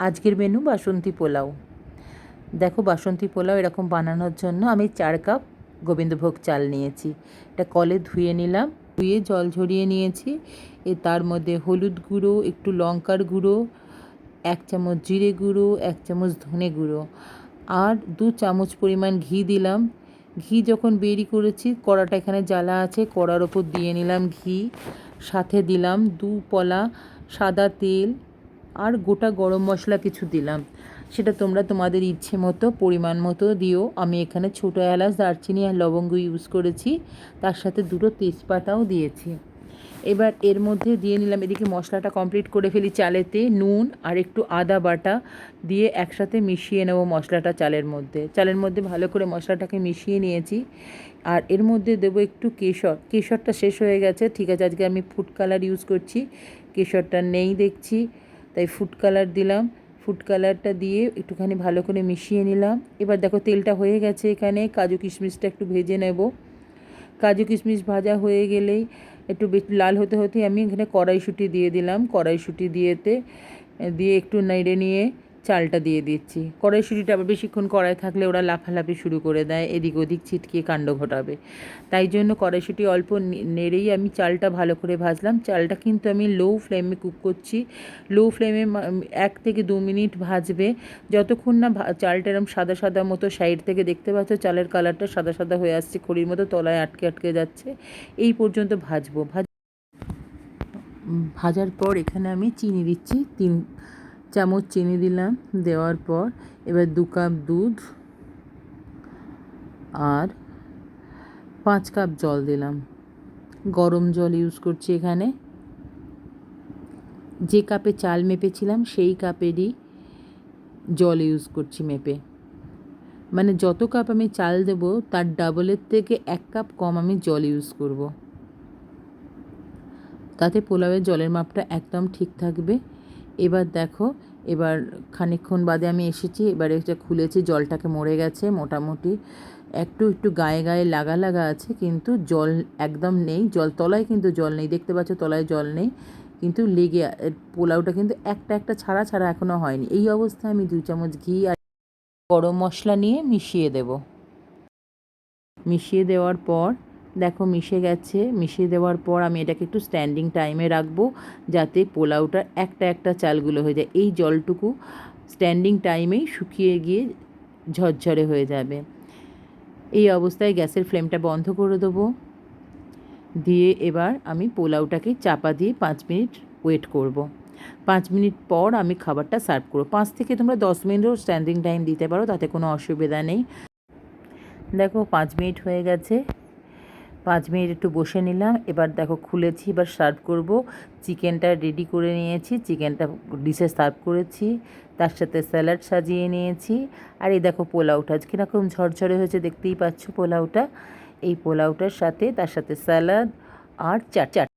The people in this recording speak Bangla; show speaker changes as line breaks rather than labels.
আজকের মেনু বাসন্তী পোলাও। দেখো বাসন্তী পোলাও এরকম বানানোর জন্য আমি চার কাপ গোবিন্দভোগ চাল নিয়েছি। এটা কলে ধুয়ে নিলাম, ধুয়ে জল ঝরিয়ে নিয়েছি। এ তার মধ্যে হলুদ গুঁড়ো, একটু লঙ্কার গুঁড়ো, এক চামচ জিরে গুঁড়ো, এক চামচ ধনে গুঁড়ো। আর দু চামচ পরিমাণ ঘি দিলাম। ঘি যখন বেরি করেছি, কড়াটা এখানে জ্বালা আছে, কড়ার ওপর দিয়ে নিলাম ঘি। সাথে দিলাম দু পলা সাদা তেল আর গোটা গরম মশলা কিছু দিলাম। সেটা তোমরা তোমাদের ইচ্ছে মতো, পরিমাণ মতো দিও। আমি এখানে ছোটো এলাচ, দারচিনি আর লবঙ্গ ইউজ করেছি। তার সাথে দুটো তেজপাতাও দিয়েছি। এবার এর মধ্যে দিয়ে নিলাম, এদিকে মশলাটা কমপ্লিট করে ফেলি চালেতে, নুন আর একটু আদা বাটা দিয়ে একসাথে মিশিয়ে নেব মশলাটা চালের মধ্যে। চালের মধ্যে ভালো করে মশলাটাকে মিশিয়ে নিয়েছি। আর এর মধ্যে দেবো একটু কেশর। কেশরটা শেষ হয়ে গেছে। ঠিক আছে, আজকে আমি ফুড কালার ইউজ করছি। কেশরটা নেই দেখছি। তাই ফুড কালার দিলাম। ফুড কালারটা দিয়ে একটুখানি ভালো করে মিশিয়ে নিলাম। এবার দেখো তেলটা হয়ে গেছে এখানে। কাজু কিশমিশটা একটু ভেজে নেব। কাজু কিশমিশ ভাজা হয়ে গেলেই একটু লাল হতে হতে আমি এখানে কড়াইশুঁটি দিয়ে দিলাম। কড়াইশুঁটি দিয়েতে, দিয়ে একটু নেড়ে নিয়ে চালটা দিয়ে দিচ্ছি। কড়াইশুঁটিটা আবার বেশিক্ষণ কড়াই থাকলে ওরা লাফালাফি শুরু করে দেয়, এদিক ওদিক ছিটকিয়ে কাণ্ড ঘটাবে। তাই জন্য কড়াইশুঁটি অল্প নেড়েই আমি চালটা ভালো করে ভাজলাম। চালটা কিন্তু আমি লো ফ্লেমে কুক করছি। লো ফ্লেমে এক থেকে দু মিনিট ভাজবে। যতক্ষণ না চালটা এরম সাদা সাদা মতো সাইড থেকে দেখতে পাচ্ছ, চালের কালারটা সাদা সাদা হয়ে আসছে, খড়ির মতো তলায় আটকে আটকে যাচ্ছে। এই পর্যন্ত ভাজবো। ভাজ, ভাজার পর এখানে আমি চিনি দিচ্ছি, তিন চামচ চিনি দিলাম, দেওয়ার পর এবার দু কাপ দুধ আর পাঁচ কাপ জল দিলাম। গরম জল ইউজ করছি এখানে। যে কাপে চাল মেপেছিলাম, সেই কাপেরই জল ইউজ করছি মেপে। মানে যত কাপ আমি চাল দেব, তার ডাবলের থেকে এক কাপ কম আমি জল ইউজ করব। তাতে পোলাওয়ের জলের মাপটা একদম ঠিক থাকবে। এবার দেখো, এবার খানিকক্ষণ বাদে আমি এসেছি, এবারে এটা খুলেছি, জলটাকে মরে গেছে মোটামুটি। একটু একটু গায়ে গায়ে লাগা লাগা আছে, কিন্তু জল একদম নেই, জল, তলায় কিন্তু জল নেই, দেখতে পাচ্ছ তলায় জল নেই, কিন্তু লেগে পোলাওটা কিন্তু একটা একটা ছাড়া ছাড়া এখনও হয়নি। এই অবস্থায় আমি দু চামচ ঘি আর গরম মশলা নিয়ে মিশিয়ে দেব। মিশিয়ে দেওয়ার পর দেখো মিশে গেছে। মিশিয়ে দেওয়ার পর আমি এটাকে একটু স্ট্যান্ডিং টাইমে রাখব যাতে পোলাওটার একটা একটা চালগুলো হয়ে যায়। এই জলটুকু স্ট্যান্ডিং টাইমেই শুকিয়ে গিয়ে ঝরঝরে হয়ে যাবে। এই অবস্থায় গ্যাসের ফ্লেমটা বন্ধ করে দেবো। দিয়ে এবার আমি পোলাওটাকে চাপা দিয়ে পাঁচ মিনিট ওয়েট করব। পাঁচ মিনিট পর আমি খাবারটা সার্ভ করব। পাঁচ থেকে তোমরা দশ মিনিটও স্ট্যান্ডিং টাইম দিতে পারো, তাতে কোনো অসুবিধা নেই। দেখো পাঁচ মিনিট হয়ে গেছে। পাঁচ মিনিট একটু বসে নিলাম। এবার দেখো খুলেছি, এবার সার্ভ করব। চিকেনটা রেডি করে নিয়েছি চিকেনটা ডিশে সার্ভ করেছি। তার সাথে স্যালাড সাজিয়ে নিয়েছি। আর এই দেখো পোলাওটা কীরকম ঝরঝরে হয়েছে, দেখতেই পাচ্ছ পোলাওটা। এই পোলাওটার সাথে, তার সাথে স্যালাড আর চাট চাট।